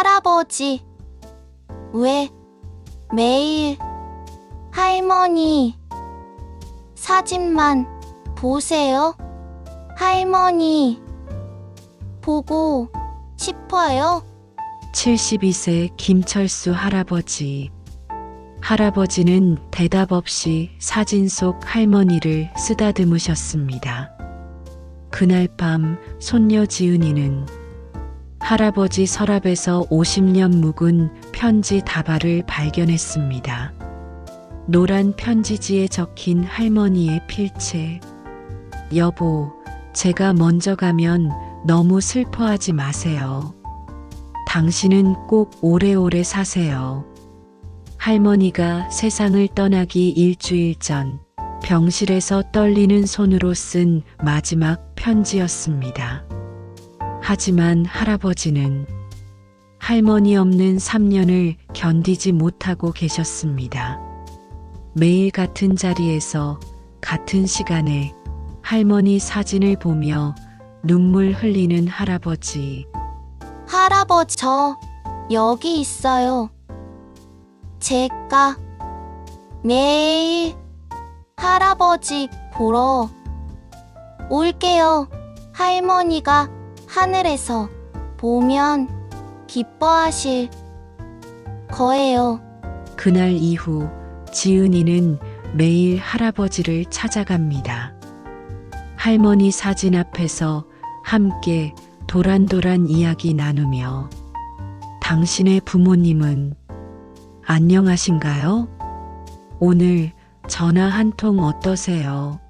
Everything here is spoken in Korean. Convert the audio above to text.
할아버지, 왜 매일 할머니 사진만 보세요? 할머니 보고 싶어요? 72세 김철수 할아버지. 할아버지는 대답 없이 사진 속 할머니를 쓰다듬으셨습니다. 그날 밤 손녀 지은이는 할아버지 서랍에서 50년 묵은 편지 다발을 발견했습니다. 노란 편지지에 적힌 할머니의 필체. 여보, 제가 먼저 가면 너무 슬퍼하지 마세요. 당신은 꼭 오래오래 사세요. 할머니가 세상을 떠나기 일주일 전 병실에서 떨리는 손으로 쓴 마지막 편지였습니다. 하지만 할아버지는 할머니 없는 3년을 견디지 못하고 계셨습니다. 매일 같은 자리에서 같은 시간에 할머니 사진을 보며 눈물 흘리는 할아버지. 할아버지, 저 여기 있어요. 제가 매일 할아버지 보러 올게요. 할머니가 하늘에서 보면 기뻐하실 거예요. 그날 이후 지은이는 매일 할아버지를 찾아갑니다. 할머니 사진 앞에서 함께 도란도란 이야기 나누며 당신의 부모님은 안녕하신가요? 오늘 전화 한 통 어떠세요?